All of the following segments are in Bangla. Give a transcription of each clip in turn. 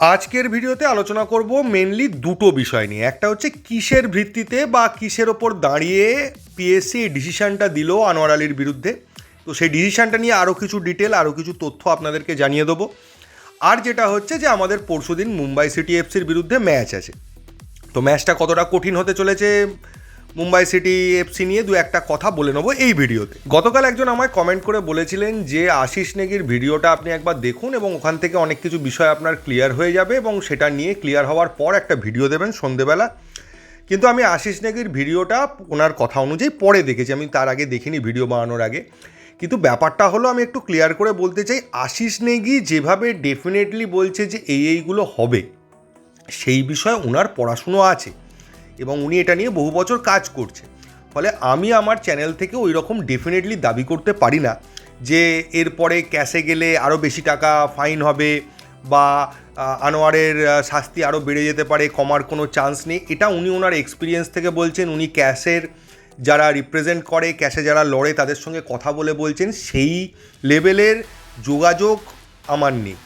আজকের ভিডিওতে আলোচনা করব মেনলি দুটো বিষয় নিয়ে। একটা হচ্ছে কিসের ভিত্তিতে বা কিসের ওপর দাঁড়িয়ে পিএসসি ডিসিশনটা দিল আনোয়ার আলীর বিরুদ্ধে। তো সেই ডিসিশনটা নিয়ে আরও কিছু ডিটেল আরও কিছু তথ্য আপনাদেরকে জানিয়ে দেবো। আর যেটা হচ্ছে যে আমাদের পরশুদিন মুম্বাই সিটি এফসির বিরুদ্ধে ম্যাচ আছে। তো ম্যাচটা কতটা কঠিন হতে চলেছে মুম্বাই সিটি এফসি নিয়ে দু একটা কথা বলে নেব এই ভিডিওতে। গতকাল একজন আমায় কমেন্ট করে বলেছিলেন যে, আশিস নেগির ভিডিওটা আপনি একবার দেখুন এবং ওখান থেকে অনেক কিছু বিষয় আপনার ক্লিয়ার হয়ে যাবে এবং সেটা নিয়ে ক্লিয়ার হওয়ার পর একটা ভিডিও দেবেন সন্ধেবেলা। কিন্তু আমি আশিস নেগির ভিডিওটা ওনার কথা অনুযায়ী পরে দেখেছি, আমি তার আগে দেখিনি ভিডিও বানানোর আগে। কিন্তু ব্যাপারটা হলো, আমি একটু ক্লিয়ার করে বলতে চাই, আশিস নেগি যেভাবে ডেফিনেটলি বলছে যে, এই এইগুলো হবে, সেই বিষয়ে ওনার পড়াশুনো আছে। এবং উনি এটা নিয়ে বহু বছর কাজ করছে ফলে আমি আমার চ্যানেল থেকে ওই রকম ডেফিনেটলি দাবি করতে পারি না যে এরপরে ক্যাশে গেলে আরও বেশি টাকা ফাইন হবে বা আনোয়ারের শাস্তি আরও বেড়ে যেতে পারে কমার কোনো চান্স নেই। এটা উনি ওনার এক্সপিরিয়েন্স থেকে বলছেন, উনি ক্যাশের যারা রিপ্রেজেন্ট করে, ক্যাশে যারা লড়ে, তাদের সঙ্গে কথা বলে বলছেন, সেই লেভেলের যোগাযোগ আমার নেই।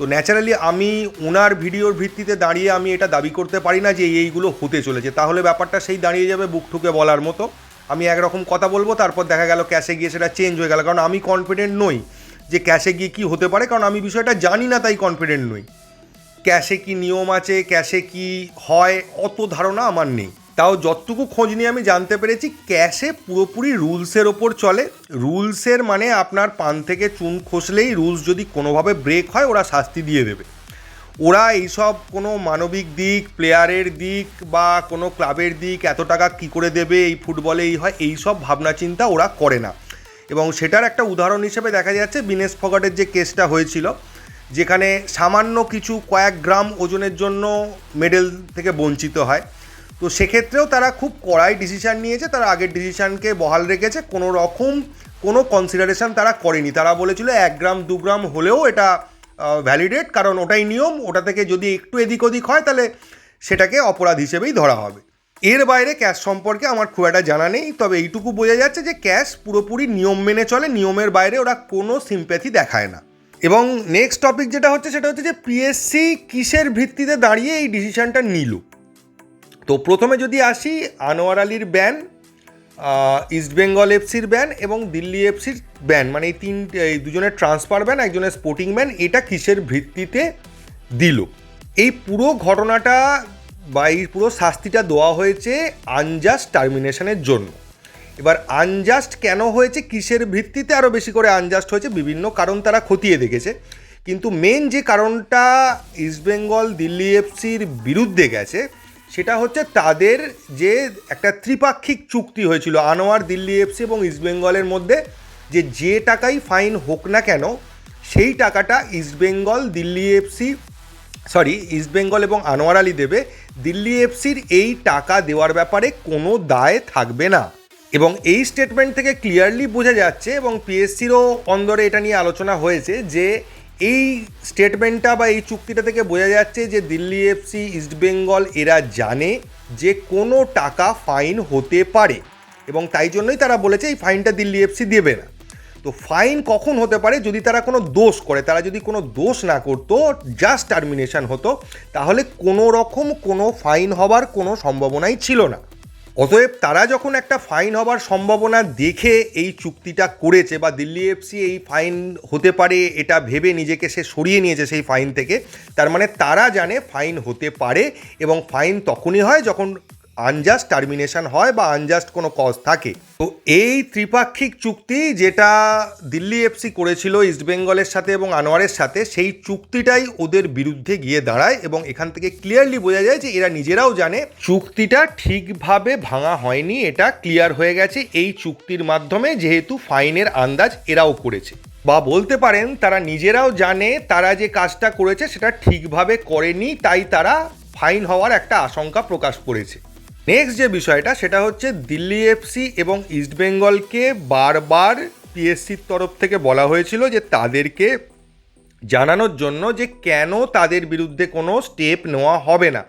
তো ন্যাচারালি আমি ওনার ভিডিওর ভিত্তিতে দাঁড়িয়ে আমি এটা দাবি করতে পারি না যে এই এইগুলো হতে চলেছে। তাহলে ব্যাপারটা সেই দাঁড়িয়ে যাবে বুক ঠুকে বলার মতো। আমি একরকম কথা বলব, তারপর দেখা গেল ক্যাশে গিয়ে সেটা চেঞ্জ হয়ে গেল। কারণ আমি কনফিডেন্ট নই যে ক্যাশে গিয়ে কী হতে পারে, কারণ আমি বিষয়টা জানি না তাই কনফিডেন্ট নই। ক্যাশে কি নিয়ম আছে ক্যাশে কি হয়, অত ধারণা আমার নেই। তাও যতটুকু খোঁজ নিয়ে আমি জানতে পেরেছি ক্যাশে পুরোপুরি রুলসের ওপর চলে। রুলসের মানে আপনার পান থেকে চুন খসলেই রুলস যদি কোনোভাবে ব্রেক হয়, ওরা শাস্তি দিয়ে দেবে। ওরা এইসব কোনো মানবিক দিক প্লেয়ারের দিক বা কোনো ক্লাবের দিক, এত টাকা কী করে দেবে, এই ফুটবলে এই হয় এই সব ভাবনা চিন্তা ওরা করে না। এবং সেটার একটা উদাহরণ হিসেবে দেখা যাচ্ছে, বিনেশ ফগাটের যে কেসটা হয়েছিল, যেখানে সামান্য কিছু কয়েক গ্রাম ওজনের জন্য মেডেল থেকে বঞ্চিত হয়। তো সেক্ষেত্রেও তারা খুব কড়াই ডিসিশান নিয়েছে, তারা আগের ডিসিশানকে বহাল রেখেছে, কোনো রকম কোনো কনসিডারেশন তারা করেনি। তারা বলেছিল এক গ্রাম, দু গ্রাম হলেও এটা ভ্যালিডেট কারণ ওটাই নিয়ম, ওটা থেকে যদি একটু এদিক ওদিক হয় তাহলে সেটাকে অপরাধ হিসেবেই ধরা হবে। এর বাইরে ক্যাশ সম্পর্কে আমার খুব একটা জানা নেই, তবে এইটুকু বোঝা যাচ্ছে যে ক্যাশ পুরোপুরি নিয়ম মেনে চলে, নিয়মের বাইরে ওরা কোনো সিম্প্যাথি দেখায় না। এবং নেক্সট টপিক যেটা হচ্ছে, সেটা হচ্ছে যে পিএসসি কিসের ভিত্তিতে দাঁড়িয়ে এই ডিসিশানটা নিল? তো প্রথমে যদি আসি, আনোয়ার আলীর ব্যান ইস্ট বেঙ্গল এফসির ব্যান এবং দিল্লি এফসির ব্যান মানে এই তিন, এই দুজনের ট্রান্সফার ব্যান একজনের স্পোর্টিং ব্যান এটা কিসের ভিত্তিতে দিল? এই পুরো ঘটনাটা বা এই পুরো শাস্তিটা দেওয়া হয়েছে আনজাস্ট টার্মিনেশনের জন্য। এবার আনজাস্ট কেন হয়েছে, কিসের ভিত্তিতে আরও বেশি করে আনজাস্ট হয়েছে, বিভিন্ন কারণ তারা খতিয়ে দেখেছে। কিন্তু মেন যে কারণটা ইস্টবেঙ্গল দিল্লি এফসির বিরুদ্ধে গেছে সেটা হচ্ছে তাদের যে একটা ত্রিপাক্ষিক চুক্তি হয়েছিল, আনোয়ার, দিল্লি এফসি এবং ইস্টবেঙ্গলের মধ্যে, যে যে টাকাই ফাইন হোক না কেন, সেই টাকাটা ইস্টবেঙ্গল দিল্লি এফসি সরি ইস্টবেঙ্গল এবং আনোয়ার আলী দেবে। দিল্লি এফসির এই টাকা দেওয়ার ব্যাপারে কোনো দায় থাকবে না। এবং এই স্টেটমেন্ট থেকে ক্লিয়ারলি বোঝা যাচ্ছে এবং পিএসসিরও অন্দরে এটা নিয়ে আলোচনা হয়েছে যে এই স্টেটমেন্টটা বা এই চুক্তিটা থেকে বোঝা যাচ্ছে যে দিল্লি এফসি ইস্টবেঙ্গল এরা জানে যে কোনো টাকা ফাইন হতে পারে এবং তাই জন্যই তারা বলেছে এই ফাইনটা দিল্লি এফসি দেবে না। তো ফাইন কখন হতে পারে যদি তারা কোনো দোষ করে? তারা যদি কোনো দোষ না করতো জাস্ট টার্মিনেশন হতো, তাহলে কোনো রকম কোনো ফাইন হবার কোনো সম্ভাবনাই ছিল না। অতএব তারা যখন একটা ফাইন হবার সম্ভাবনা দেখে এই চুক্তিটা করেছে বা দিল্লি এফসি এই ফাইন হতে পারে, এটা ভেবে নিজেকে সে সরিয়ে নিয়েছে সেই ফাইন থেকে, তার মানে তারা জানে ফাইন হতে পারে এবং ফাইন তখনই হয় যখন আনজাস্ট টার্মিনেশন হয় বা আনজাস্ট কোনো কজ থাকে। তো এই ত্রিপাক্ষিক চুক্তি যেটা দিল্লি এফসি করেছিল ইস্টবেঙ্গলের সাথে এবং আনোয়ারের সাথে, সেই চুক্তিটাই ওদের বিরুদ্ধে গিয়ে দাঁড়ায় এবং এখান থেকে ক্লিয়ারলি বোঝা যায় যে এরা নিজেরাও জানে চুক্তিটা ঠিকভাবে ভাঙা হয়নি, এটা ক্লিয়ার হয়ে গেছে। এই চুক্তির মাধ্যমে যেহেতু ফাইনের আন্দাজ এরাও করেছে। বা বলতে পারেন, তারা নিজেরাও জানে, তারা যে কাজটা করেছে সেটা ঠিকভাবে করেনি, তাই তারা ফাইন হওয়ার একটা আশঙ্কা প্রকাশ করেছে। নেক্সট যে বিষয়টা, সেটা হচ্ছে দিল্লি এফসি এবং ইস্টবেঙ্গলকে বারবার পিএসসির তরফ থেকে বলা হয়েছিল যে তাদেরকে জানানোর জন্য যে কেন তাদের বিরুদ্ধে কোনো স্টেপ নেওয়া হবে না।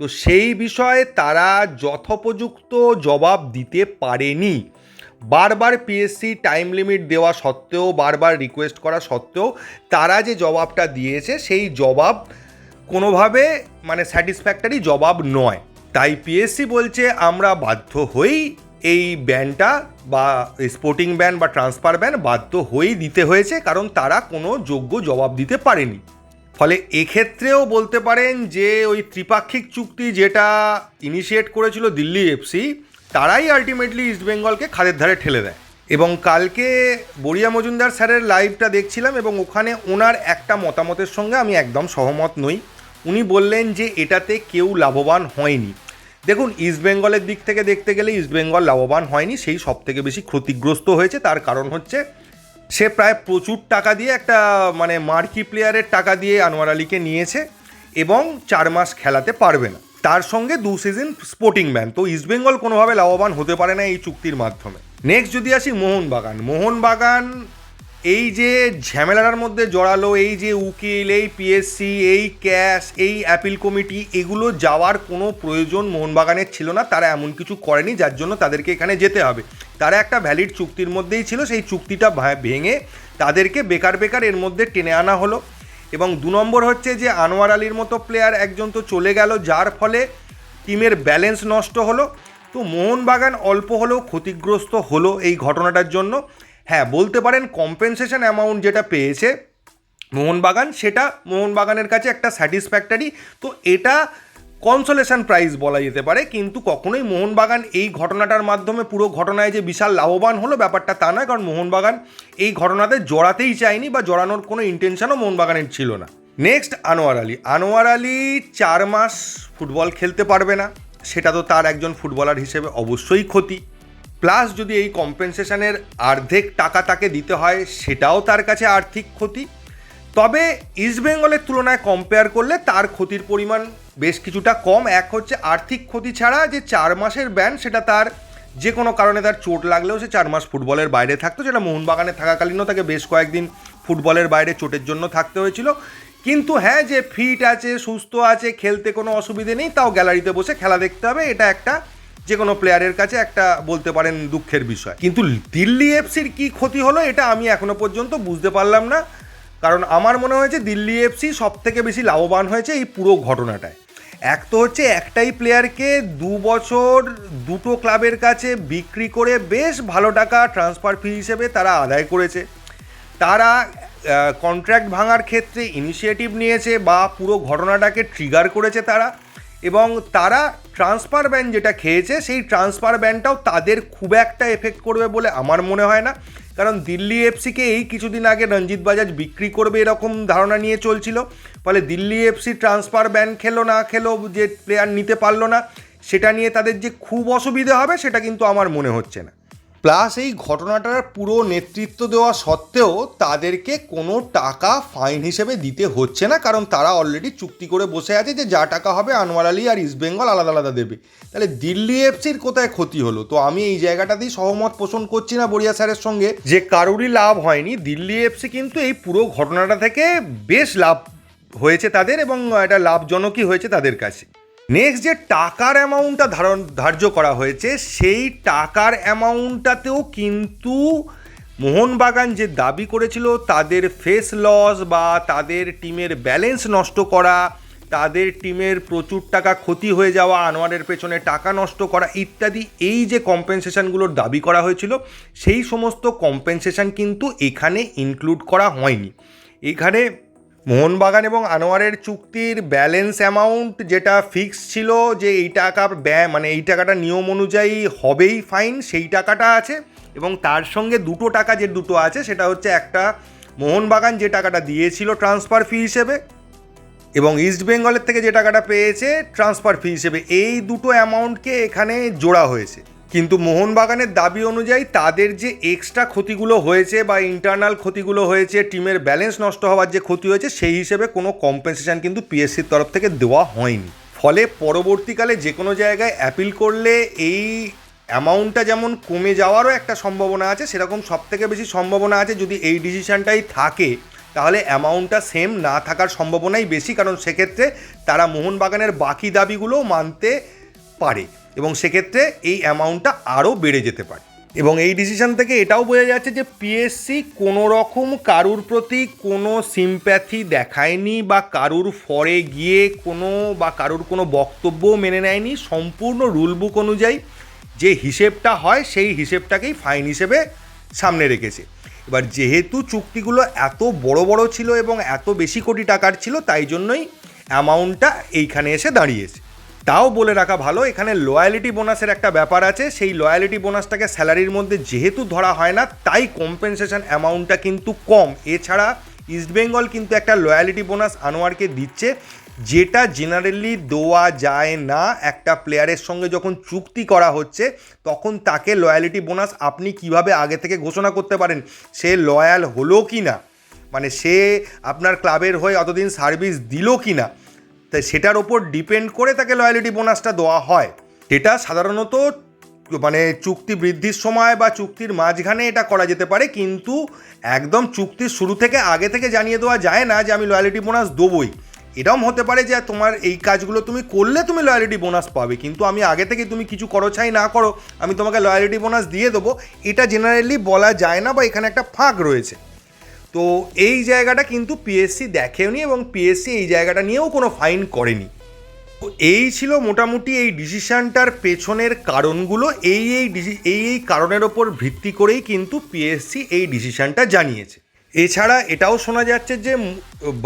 তো সেই বিষয়ে তারা যথোপযুক্ত জবাব দিতে পারেনি। বারবার পিএসসি টাইম লিমিট দেওয়া সত্ত্বেও, বারবার রিকোয়েস্ট করা সত্ত্বেও তারা যে জবাবটা দিয়েছে, সেই জবাব কোনোভাবে মানে স্যাটিসফ্যাক্টরি জবাব নয়। তাই পিএসসি বলছে আমরা বাধ্য হয়েই এই ব্যানটা বা স্পোর্টিং ব্যান বা ট্রান্সফার ব্যান বাধ্য হয়েই দিতে হয়েছে, কারণ তারা কোনো যোগ্য জবাব দিতে পারেনি। ফলে এক্ষেত্রেও বলতে পারেন যে ওই ত্রিপাক্ষিক চুক্তি যেটা ইনিশিয়েট করেছিল দিল্লি এফসি তারাই আলটিমেটলি ইস্টবেঙ্গলকে খাদের ধারে ঠেলে দেয়। এবং কালকে বড়িয়া মজুমদার স্যারের লাইভটা দেখছিলাম এবং ওখানে ওনার একটা মতামতের সঙ্গে আমি একদম সহমত নই। উনি বললেন যে এটাতে কেউ লাভবান হয়নি। দেখুন ইস্টবেঙ্গলের দিক থেকে দেখতে গেলে ইস্টবেঙ্গল লাভবান হয়নি, সেই সব থেকে বেশি ক্ষতিগ্রস্ত হয়েছে, তার কারণ হচ্ছে সে প্রায় প্রচুর টাকা দিয়ে একটা মানে মার্কি প্লেয়ারের টাকা দিয়ে আনোয়ার আলীকে নিয়েছে এবং চার মাস খেলাতে পারবে না। তার সঙ্গে দু সিজন স্পোর্টিং ম্যান তো ইস্টবেঙ্গল কোনোভাবে লাভবান হতে পারে না এই চুক্তির মাধ্যমে। নেক্সট যদি আসি মোহনবাগান। মোহনবাগান এই যে ঝামেলার মধ্যে জড়ালো, এই যে উকিল, এই পিএসসি এই ক্যাশ, এই অ্যাপিল কমিটি এগুলো যাওয়ার কোনো প্রয়োজন মোহনবাগানের ছিল না। তারা এমন কিছু করেনি, যার জন্য তাদেরকে এখানে যেতে হবে। তারা একটা ভ্যালিড চুক্তির মধ্যেই ছিল, সেই চুক্তিটা ভেঙে তাদেরকে বেকার বেকার এর মধ্যে টেনে আনা হলো। এবং দু নম্বর হচ্ছে যে আনোয়ার আলীর মতো প্লেয়ার একজন তো চলে গেল, যার ফলে টিমের ব্যালেন্স নষ্ট হলো। তো মোহনবাগান অল্প হলেও ক্ষতিগ্রস্ত হলো এই ঘটনাটার জন্য। হ্যাঁ বলতে পারেন কম্পেনসেশন অ্যামাউন্ট যেটা পেয়েছে মোহনবাগান, সেটা মোহনবাগানের কাছে একটা স্যাটিসফ্যাক্টরি তো এটা কনসোলেশন প্রাইজ বলা যেতে পারে। কিন্তু কখনোই মোহনবাগান এই ঘটনাটার মাধ্যমে পুরো ঘটনায় যে বিশাল লাভবান হলো ব্যাপারটা তা নয়, কারণ মোহনবাগান এই ঘটনাতে জড়াতেই চায়নি বা জড়ানোর কোনো ইন্টেনশনও মোহনবাগানের ছিল না। নেক্সট আনোয়ার আলী। আনোয়ার আলী চার মাস ফুটবল খেলতে পারবে না, সেটা তো তার একজন ফুটবলার হিসেবে অবশ্যই ক্ষতি। প্লাস যদি এই কম্পেনসেশনের অর্ধেক টাকা তাকে দিতে হয়, সেটাও তার কাছে আর্থিক ক্ষতি। তবে ইস্টবেঙ্গলের তুলনায় কম্পেয়ার করলে তার ক্ষতির পরিমাণ বেশ কিছুটা কম। এক হচ্ছে আর্থিক ক্ষতি ছাড়া যে চার মাসের ব্যান সেটা তার যে কোনো কারণে তার চোট লাগলেও সে চার মাস ফুটবলের বাইরে থাকতো। যেটা মোহনবাগানে থাকাকালীনও তাকে বেশ কয়েকদিন ফুটবলের বাইরে চোটের জন্য থাকতে হয়েছিল। কিন্তু হ্যাঁ যে ফিট আছে, সুস্থ আছে, খেলতে কোনো অসুবিধে নেই, তাও গ্যালারিতে বসে খেলা দেখতে হবে। এটা একটা যে কোনো প্লেয়ারের কাছে একটা বলতে পারেন দুঃখের বিষয়। কিন্তু দিল্লি এফসির কি ক্ষতি হলো এটা আমি এখনও পর্যন্ত বুঝতে পারলাম না। কারণ আমার মনে হয়েছে দিল্লি এফসি সব থেকে বেশি লাভবান হয়েছে এই পুরো ঘটনাটায়। এক তো হচ্ছে একটাই প্লেয়ারকে দু বছর দুটো ক্লাবের কাছে বিক্রি করে বেশ ভালো টাকা ট্রান্সফার ফি হিসেবে তারা আদায় করেছে। তারা কন্ট্রাক্ট ভাঙার ক্ষেত্রে ইনিশিয়েটিভ নিয়েছে বা পুরো ঘটনাটাকে ট্রিগার করেছে তারা। এবং তারা ট্রান্সফার ব্যান যেটা খেয়েছে, সেই ট্রান্সফার ব্যানটাও তাদের খুব একটা এফেক্ট করবে বলে আমার মনে হয় না। কারণ দিল্লি এফসিকে এই কিছুদিন আগে রঞ্জিত বাজাজ বিক্রি করবে এরকম ধারণা নিয়ে চলছিল। ফলে দিল্লি এফসি ট্রান্সফার ব্যান খেলো না খেলো যে প্লেয়ার নিতে পারল না, সেটা নিয়ে তাদের যে খুব অসুবিধে হবে, সেটা কিন্তু আমার মনে হচ্ছে না। প্লাস এই ঘটনাটার পুরো নেতৃত্ব দেওয়া সত্ত্বেও তাদেরকে কোনো টাকা ফাইন হিসেবে দিতে হচ্ছে না। কারণ তারা অলরেডি চুক্তি করে বসে আছে যে যা টাকা হবে আনোয়ার আলী আর ইস্টবেঙ্গল আলাদা আলাদা দেবে। তাহলে দিল্লি এফসির কোথায় ক্ষতি হলো? তো আমি এই জায়গাটাতেই সহমত পোষণ করছি না বড়িয়া স্যারের সঙ্গে। যে কারুরই লাভ হয়নি, দিল্লি এফসি কিন্তু এই পুরো ঘটনাটা থেকে বেশ লাভ হয়েছে তাদের এবং এটা লাভজনকই হয়েছে তাদের কাছে। নেক্সট যে টাকার অ্যামাউন্টটা ধারণ, ধার্য করা হয়েছে, সেই টাকার অ্যামাউন্টটাতেও কিন্তু মোহনবাগান যে দাবি করেছিল, তাদের ফেস লস বা তাদের টিমের ব্যালেন্স নষ্ট করা, তাদের টিমের প্রচুর টাকা ক্ষতি হয়ে যাওয়া, আনোয়ারের পেছনে টাকা নষ্ট করা ইত্যাদি, এই যে কম্পেনসেশনগুলোর দাবি করা হয়েছিল, সেই সমস্ত কম্পেনসেশন কিন্তু এখানে ইনক্লুড করা হয়নি। এখানে মোহনবাগান এবং আনোয়ারের চুক্তির ব্যালেন্স অ্যামাউন্ট যেটা ফিক্স ছিল যে এই টাকা ব্যয় মানে এই টাকাটা নিয়ম অনুযায়ী হবেই ফাইন, সেই টাকাটা আছে। এবং তার সঙ্গে দুটো টাকা যে দুটো আছে, সেটা হচ্ছে একটা মোহনবাগান যে টাকাটা দিয়েছিল ট্রান্সফার ফি হিসেবে এবং ইস্ট বেঙ্গলের থেকে যে টাকাটা পেয়েছে ট্রান্সফার ফি হিসেবে। এই দুটো অ্যামাউন্টকে এখানে জোড়া হয়েছে। কিন্তু মোহনবাগানের দাবি অনুযায়ী তাদের যে এক্সট্রা ক্ষতিগুলো হয়েছে বা ইন্টারনাল ক্ষতিগুলো হয়েছে, টিমের ব্যালেন্স নষ্ট হওয়ার যে ক্ষতি হয়েছে, সেই হিসেবে কোনো কম্পেনসেশন কিন্তু পিএসসির তরফ থেকে দেওয়া হয়নি। ফলে পরবর্তীকালে যে কোনো জায়গায় অ্যাপিল করলে এই অ্যামাউন্টটা যেমন কমে যাওয়ারও একটা সম্ভাবনা আছে, সেরকম সব থেকে বেশি সম্ভাবনা আছে যদি এই ডিসিশনটাই থাকে, তাহলে অ্যামাউন্টটা সেম না থাকার সম্ভাবনাই বেশি। কারণ সেক্ষেত্রে তারা মোহনবাগানের বাকি দাবিগুলোও মানতে পারে। এবং সেক্ষেত্রে এই অ্যামাউন্টটা আরও বেড়ে যেতে পারে। এবং এই ডিসিশন থেকে এটাও বোঝা যাচ্ছে যে পিএসসি কোনো রকম কারুর প্রতি কোনো সিম্প্যাথি দেখায়নি বা কারুর ফরে গিয়ে কোনো বা কারুর কোনো বক্তব্য মেনে নেয়নি। সম্পূর্ণ রুল বুক অনুযায়ী যে হিসেবটা হয় সেই হিসেবটাকেই ফাইন হিসেবে সামনে রেখেছে। এবার যেহেতু চুক্তিগুলো এত বড় বড় ছিল এবং এত বেশি কোটি টাকার ছিল, তাই জন্যই অ্যামাউন্টটা এইখানে এসে দাঁড়িয়েছে। তাও বলে রাখা ভালো, এখানে লয়ালিটি বোনাসের একটা ব্যাপার আছে। সেই লয়ালিটি বোনাসটাকে স্যালারির মধ্যে যেহেতু ধরা হয় না, তাই কম্পেনসেশন অ্যামাউন্টটা কিন্তু কম। এছাড়া ইস্টবেঙ্গল কিন্তু একটা লয়ালিটি বোনাস আনোয়ারকে দিচ্ছে, যেটা জেনারেলি দেওয়া যায় না। একটা প্লেয়ারের সঙ্গে যখন চুক্তি করা হচ্ছে, তখন তাকে লয়ালিটি বোনাস আপনি কীভাবে আগে থেকে ঘোষণা করতে পারেন? সে লয়াল হলো কি না মানে সে আপনার ক্লাবের হয়ে অতদিন সার্ভিস দিল কি না তাই সেটার ওপর ডিপেন্ড করে তাকে লয়ালিটি বোনাসটা দেওয়া হয়। এটা সাধারণত মানে চুক্তি বৃদ্ধির সময় বা চুক্তির মাঝখানে এটা করা যেতে পারে, কিন্তু একদম চুক্তির শুরু থেকে আগে থেকে জানিয়ে দেওয়া যায় না যে আমি লয়ালিটি বোনাস দেবই। এরম হতে পারে যে তোমার এই কাজগুলো তুমি করলে তুমি লয়ালিটি বোনাস পাবে, কিন্তু আমি আগে থেকে তুমি কিছু করো চাই না করো, আমি তোমাকে লয়ালিটি বোনাস দিয়ে দেবো। এটা জেনারেলি বলা যায় না বা এখানে একটা ফাঁক রয়েছে। তো এই জায়গাটা কিন্তু পিএসসি দেখেওনি এবং পিএসসি এই জায়গাটা নিয়েও কোনো ফাইন করেনি। তো এই ছিল মোটামুটি এই ডিসিশানটার পেছনের কারণগুলো, এই এই ডিসি এই এই কারণের ওপর ভিত্তি করেই কিন্তু পিএসসি এই ডিসিশানটা জানিয়েছে। এছাড়া এটাও শোনা যাচ্ছে যে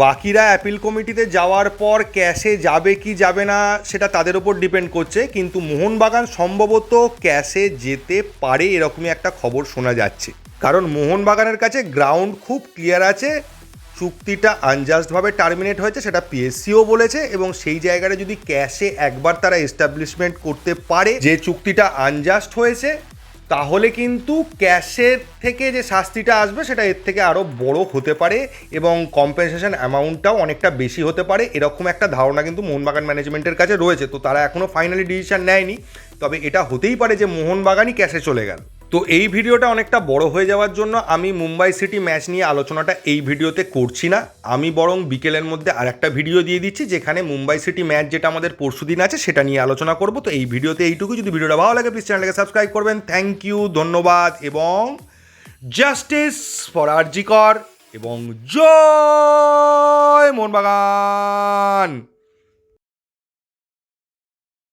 বাকিরা অ্যাপিল কমিটিতে যাওয়ার পর ক্যাশে যাবে কি যাবে না সেটা তাদের ওপর ডিপেন্ড করছে, কিন্তু মোহনবাগান সম্ভবত ক্যাশে যেতে পারে এরকমই একটা খবর শোনা যাচ্ছে। কারণ মোহনবাগানের কাছে গ্রাউন্ড খুব ক্লিয়ার আছে, চুক্তিটা আনজাস্টভাবে টার্মিনেট হয়েছে, সেটা পিএসসিও বলেছে এবং সেই জায়গাটা যদি ক্যাশে একবার তারা এস্টাবলিশমেন্ট করতে পারে, যে চুক্তিটা আনজাস্ট হয়েছে, তাহলে কিন্তু ক্যাশের থেকে যে শাস্তিটা আসবে, সেটা এর থেকে আরও বড় হতে পারে এবং কম্পেনসেশন অ্যামাউন্টটাও অনেকটা বেশি হতে পারে, এরকম একটা ধারণা কিন্তু মোহনবাগান ম্যানেজমেন্টের কাছে রয়েছে। তো তারা এখনও ফাইনালি ডিসিশন নেয়নি, তবে এটা হতেই পারে যে মোহনবাগানই ক্যাশে চলে গেল। তো এই ভিডিওটা অনেকটা বড় হয়ে যাওয়ার জন্য আমি মুম্বাই সিটি ম্যাচ নিয়ে আলোচনাটা এই ভিডিওতে করছি না। আমি বরং বিকেলের মধ্যে আর একটা ভিডিও দিয়ে দিচ্ছি, যেখানে মুম্বাই সিটি ম্যাচ যেটা আমাদের পরশুদিন আছে সেটা নিয়ে আলোচনা করব। তো এই ভিডিওতে এইটুকু। যদি ভিডিওটা ভালো লাগে প্লিজ চ্যানেলটাকে সাবস্ক্রাইব করবেন। থ্যাংক ইউ ধন্যবাদ, এবং জাস্টিস ফর আরজিকর এবং জয় মোহনবাগান!